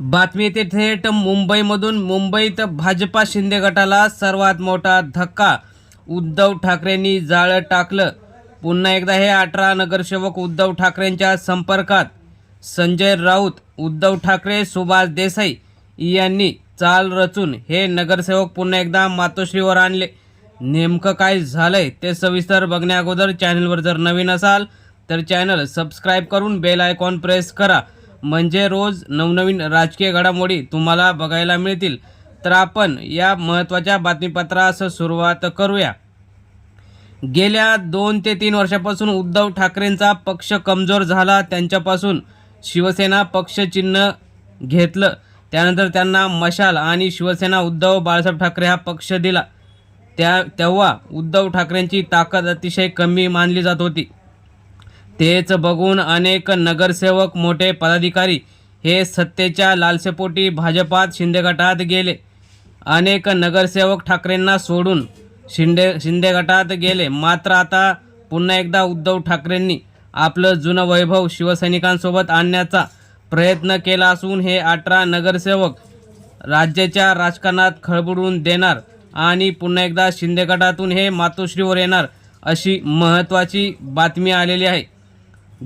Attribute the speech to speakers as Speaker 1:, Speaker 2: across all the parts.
Speaker 1: बातमी येते थेट. मुंबईमधून मुंबईत भाजपा शिंदे गटाला सर्वात मोठा धक्का. उद्धव ठाकरेंनी जाळं टाकलं. पुन्हा एकदा हे अठरा नगरसेवक उद्धव ठाकरेंच्या संपर्कात. संजय राऊत उद्धव ठाकरे सुभाष देसाई यांनी चाल रचून हे नगरसेवक पुन्हा एकदा मातोश्रीवर आणले. नेमकं काय झालंय ते सविस्तर बघण्याअगोदर चॅनलवर जर नवीन असाल तर चॅनल सबस्क्राईब करून बेल आयकॉन प्रेस करा. म्हणजे रोज नवनवीन राजकीय घडामोडी तुम्हाला बघायला मिळतील. तर आपण या महत्त्वाच्या बातमीपत्रास सुरुवात करूया. गेल्या दोन ते तीन वर्षापासून उद्धव ठाकरेंचा पक्ष कमजोर झाला. त्यांच्यापासून शिवसेना पक्षचिन्ह घेतलं. त्यानंतर त्यांना मशाल आणि शिवसेना उद्धव बाळासाहेब ठाकरे हा पक्ष दिला. त्या तेव्हा उद्धव ठाकरेंची ताकद अतिशय कमी मानली जात होती. तेच बघून अनेक नगरसेवक मोठे पदाधिकारी हे सत्तेच्या लालसेपोटी भाजपात शिंदे गटात गेले. अनेक नगरसेवक ठाकरेंना सोडून शिंदे शिंदे गटात गेले. मात्र आता पुन्हा एकदा उद्धव ठाकरेंनी आपलं जुनं वैभव शिवसैनिकांसोबत आणण्याचा प्रयत्न केला असून हे अठरा नगरसेवक राज्याच्या राजकारणात खळबळून देणार आणि पुन्हा एकदा शिंदे गटातून हे मातोश्रीवर येणार अशी महत्त्वाची बातमी आलेली आहे.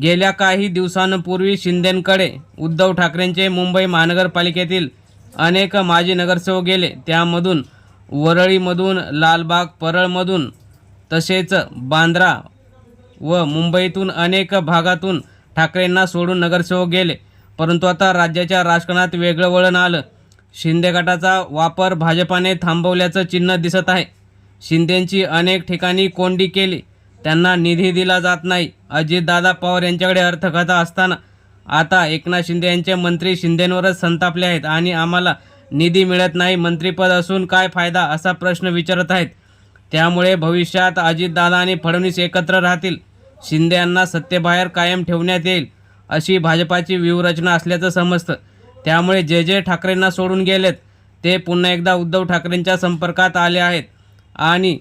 Speaker 1: गेल्या काही दिवसांपूर्वी शिंदेंकडे उद्धव ठाकरेंचे मुंबई महानगरपालिकेतील अनेक माजी नगरसेवक गेले. त्यामधून वरळीमधून लालबाग परळमधून तसेच बांद्रा व मुंबईतून अनेक भागातून ठाकरेंना सोडून नगरसेवक गेले. परंतु आता राज्याच्या राजकारणात वेगळं वळण आलं. शिंदे गटाचा वापर भाजपाने थांबवल्याचं चिन्ह दिसत आहे. शिंदेंची अनेक ठिकाणी कोंडी केली. त्यांना निधी दिला जात नाही. अजितदादा पवार यांच्याकडे अर्थकथा असताना आता एकनाथ शिंदे यांचे मंत्री शिंदेंवरच संतापले आहेत आणि आम्हाला निधी मिळत नाही. मंत्रिपद असून काय फायदा असा प्रश्न विचारत आहेत. त्यामुळे भविष्यात अजितदादा आणि फडणवीस एकत्र राहतील. शिंदे यांना सत्तेबाहेर कायम ठेवण्यात येईल अशी भाजपाची व्यूहरचना असल्याचं समजतं. त्यामुळे जे जे ठाकरेंना सोडून गेलेत ते पुन्हा एकदा उद्धव ठाकरेंच्या संपर्कात आले आहेत. आणि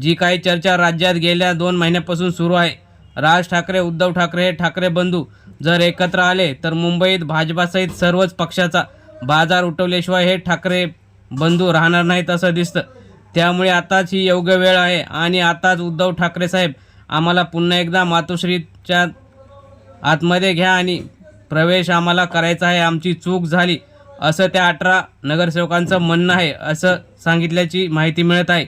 Speaker 1: जी काही चर्चा राज्यात गेल्या दोन महिन्यापासून सुरू आहे. राज ठाकरे उद्धव ठाकरे हे ठाकरे बंधू जर एकत्र आले तर मुंबईत भाजपासहित सर्वच पक्षाचा बाजार उठवल्याशिवाय हे ठाकरे बंधू राहणार नाहीत असं दिसतं. त्यामुळे आताच ही योग्य वेळ आहे आणि आताच उद्धव ठाकरे साहेब आम्हाला पुन्हा एकदा मातोश्रीच्या आतमध्ये घ्या आणि प्रवेश आम्हाला करायचा आहे आमची चूक झाली असं त्या अठरा नगरसेवकांचं म्हणणं आहे असं सांगितल्याची माहिती मिळत आहे.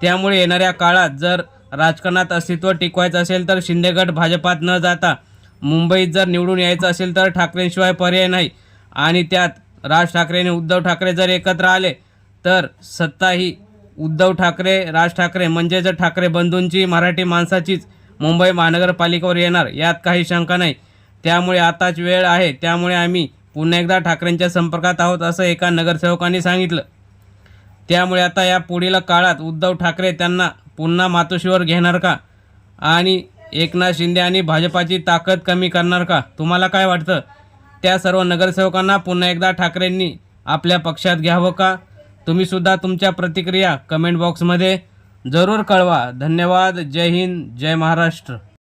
Speaker 1: त्यामुळे येणाऱ्या काळात जर राजकारणात अस्तित्व टिकवायचं असेल तर शिंदेगड भाजपात न जाता मुंबईत जर निवडून यायचं असेल तर ठाकरेंशिवाय पर्याय नाही. आणि त्यात राज ठाकरे आणि उद्धव ठाकरे जर एकत्र आले तर सत्ता ही उद्धव ठाकरे राज ठाकरे म्हणजे जर ठाकरे बंधूंची मराठी माणसाचीच मुंबई महानगरपालिकेवर येणार यात काही शंका नाही. त्यामुळे आताच वेळ आहे त्यामुळे आम्ही पुन्हा एकदा ठाकरेंच्या संपर्कात आहोत असं एका नगरसेवकांनी सांगितलं. त्यामुळे आता या पुढील काळात उद्धव ठाकरे त्यांना पुन्हा मातोश्रीवर घेणार का? आणि एकनाथ शिंदे आणि भाजपाची ताकद कमी करणार का? तुम्हाला काय वाटतं? त्या सर्व नगरसेवकांना पुन्हा एकदा ठाकरेंनी आपल्या पक्षात घ्यावं का? तुम्हीसुद्धा तुमच्या प्रतिक्रिया कमेंट बॉक्समध्ये जरूर कळवा. धन्यवाद. जय हिंद. जय महाराष्ट्र.